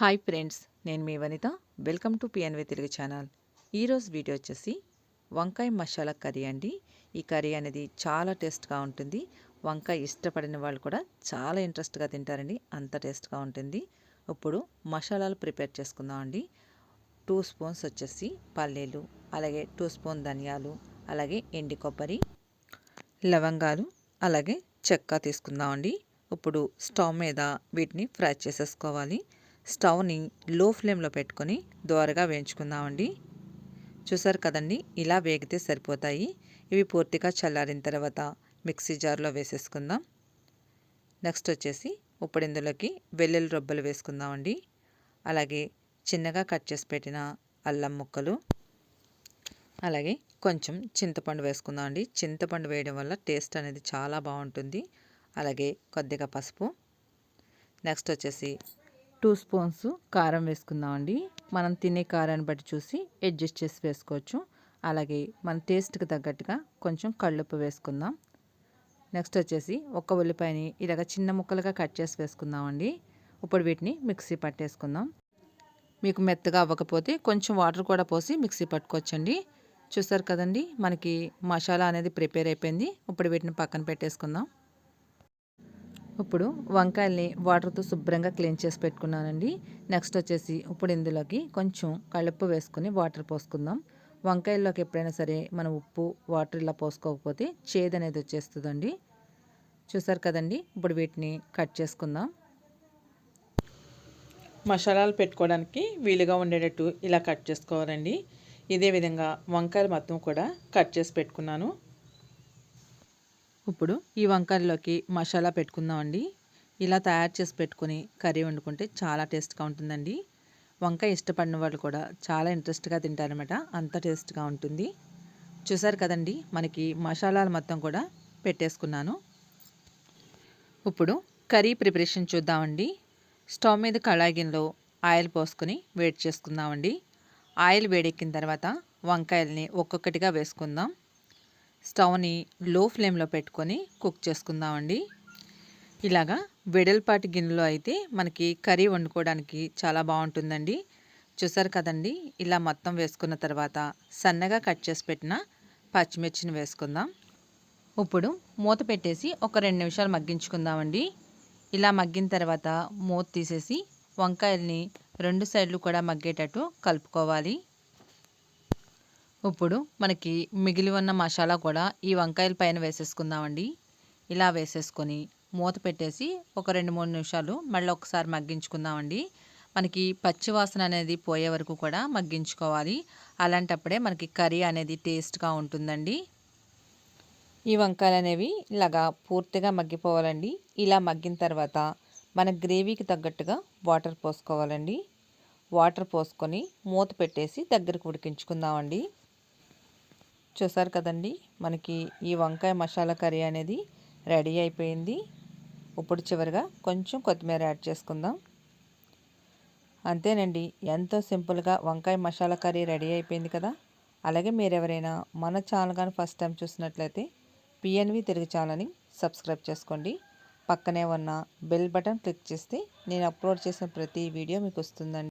Hi friends నేను మీ Vanitha. Welcome to PNV Telugu channel. ఈరోజు video వచ్చేసి వంకాయ మసాలా కర్రీ అండి. ఈ కర్రీ అనేది చాలా టేస్ట్గా ఉంటుంది. వంకాయ ఇష్టపడిన వాళ్ళు కూడా చాలా ఇంట్రెస్ట్గా తింటారండి. అంత టేస్ట్గా ఉంటుంది. ఇప్పుడు మసాలాలు ప్రిపేర్ చేసుకుందాం అండి. టూ స్పూన్స్ వచ్చేసి పల్లీలు అలాగే టూ స్పూన్ ధనియాలు అలాగే ఎండి కొబ్బరి లవంగాలు అలాగే చెక్క తీసుకుందామండి ఇప్పుడు స్టవ్ మీద వీటిని ఫ్రై చేసేసుకోవాలి. స్టవ్ని లో ఫ్లేమ్లో పెట్టుకొని దోరగా వేయించుకుందామండి. చూసారు కదండి ఇలా వేగితే సరిపోతాయి. ఇవి పూర్తిగా చల్లారిన తర్వాత మిక్సీ జార్లో వేసేసుకుందాం. నెక్స్ట్ వచ్చేసి ఇప్పుడు ఇందులోకి వెల్లుల్లి రొబ్బలు వేసుకుందామండి. అలాగే చిన్నగా కట్ చేసి పెట్టిన అల్లం ముక్కలు అలాగే కొంచెం చింతపండు వేసుకుందామండి. చింతపండు వేయడం వల్ల టేస్ట్ అనేది చాలా బాగుంటుంది. అలాగే కొద్దిగా పసుపు. నెక్స్ట్ వచ్చేసి టూ స్పూన్స్ కారం వేసుకుందామండి. మనం తినే కారాన్ని బట్టి చూసి అడ్జస్ట్ చేసి వేసుకోవచ్చు. అలాగే మన టేస్ట్కి తగ్గట్టుగా కొంచెం కళ్ళుప్పు వేసుకుందాం. నెక్స్ట్ వచ్చేసి ఒక్క ఉల్లిపాయని ఇలాగ చిన్న ముక్కలుగా కట్ చేసి వేసుకుందామండి. ఇప్పుడు వీటిని మిక్సీ పట్టేసుకుందాం. మీకు మెత్తగా అవ్వకపోతే కొంచెం వాటర్ కూడా పోసి మిక్సీ పట్టుకోవచ్చండి. చూసారు కదండి మనకి మసాలా అనేది ప్రిపేర్ అయిపోయింది. ఇప్పుడు వీటిని పక్కన పెట్టేసుకుందాం. ఇప్పుడు వంకాయల్ని వాటర్తో శుభ్రంగా క్లీన్ చేసి పెట్టుకున్నానండి. నెక్స్ట్ వచ్చేసి ఇప్పుడు ఇందులోకి కొంచెం కలుపు వేసుకొని వాటర్ పోసుకుందాం. వంకాయల్లోకి ఎప్పుడైనా సరే మనం ఉప్పు వాటర్ ఇలా పోసుకోకపోతే చేదు అనేది వచ్చేస్తుందండి. చూసారు కదండి? ఇప్పుడు వీటిని కట్ చేసుకుందాం. మసాలాలు పెట్టుకోవడానికి వీలుగా ఉండేటట్టు ఇలా కట్ చేసుకోవాలండి. ఇదే విధంగా వంకాయలు మొత్తం కూడా కట్ చేసి పెట్టుకున్నాను. ఇప్పుడు ఈ వంకాయల్లోకి మసాలా పెట్టుకుందామండి. ఇలా తయారు చేసి పెట్టుకుని కర్రీ వండుకుంటే చాలా టేస్ట్గా ఉంటుందండి. వంకాయ ఇష్టపడిన వాళ్ళు కూడా చాలా ఇంట్రెస్ట్గా తింటారనమాట అంత టేస్ట్గా ఉంటుంది. చూసారు కదండి మనకి మసాలాలు మొత్తం కూడా పెట్టేసుకున్నాను. ఇప్పుడు కర్రీ ప్రిపరేషన్ చూద్దామండి. స్టవ్ మీద కళాగిన్లో ఆయిల్ పోసుకొని వేడి చేసుకుందామండి. ఆయిల్ వేడెక్కిన తర్వాత వంకాయల్ని ఒక్కొక్కటిగా వేసుకుందాం. స్టవ్ని లో ఫ్లేమ్లో పెట్టుకొని కుక్ చేసుకుందామండి. ఇలాగా వెడల్పాటి గిన్నెలో అయితే మనకి కర్రీ వండుకోవడానికి చాలా బాగుంటుందండి. చూసారు కదండి ఇలా మొత్తం వేసుకున్న తర్వాత సన్నగా కట్ చేసి పెట్టిన పచ్చిమిర్చిని వేసుకుందాం. ఇప్పుడు మూత పెట్టేసి ఒక రెండు నిమిషాలు మగ్గించుకుందామండి. ఇలా మగ్గిన తర్వాత మూత తీసేసి వంకాయల్ని రెండు సైడ్లు కూడా మగ్గేటట్టు కలుపుకోవాలి. ఇప్పుడు మనకి మిగిలి ఉన్న మసాలా కూడా ఈ వంకాయల పైన వేసేసుకుందామండి. ఇలా వేసేసుకొని మూత పెట్టేసి ఒక రెండు మూడు నిమిషాలు మళ్ళీ ఒకసారి మగ్గించుకుందామండి. మనకి పచ్చి వాసన అనేది పోయే వరకు కూడా మగ్గించుకోవాలి. అలాంటప్పుడే మనకి కర్రీ అనేది టేస్ట్గా ఉంటుందండి. ఈ వంకాయలు అనేవి ఇలాగా పూర్తిగా మగ్గిపోవాలండి. ఇలా మగ్గిన తర్వాత మన గ్రేవీకి తగ్గట్టుగా వాటర్ పోసుకోవాలండి. వాటర్ పోసుకొని మూత పెట్టేసి దగ్గరకు ఉడికించుకుందామండి. చూసారు కదండి మనకి ఈ వంకాయ మసాలా కర్రీ అనేది రెడీ అయిపోయింది. ఇప్పుడు చివరిగా కొంచెం కొత్తిమీర యాడ్ చేసుకుందాం. అంతేనండి ఎంతో సింపుల్గా వంకాయ మసాలా కర్రీ రెడీ అయిపోయింది కదా. అలాగే మీరు ఎవరైనా మన ఛానల్ కానీ ఫస్ట్ టైం చూసినట్లయితే పిఎన్వి తెలుగు ఛానల్ని సబ్స్క్రైబ్ చేసుకోండి. పక్కనే ఉన్న బెల్ బటన్ క్లిక్ చేస్తే నేను అప్లోడ్ చేసిన ప్రతి వీడియో మీకు వస్తుందండి.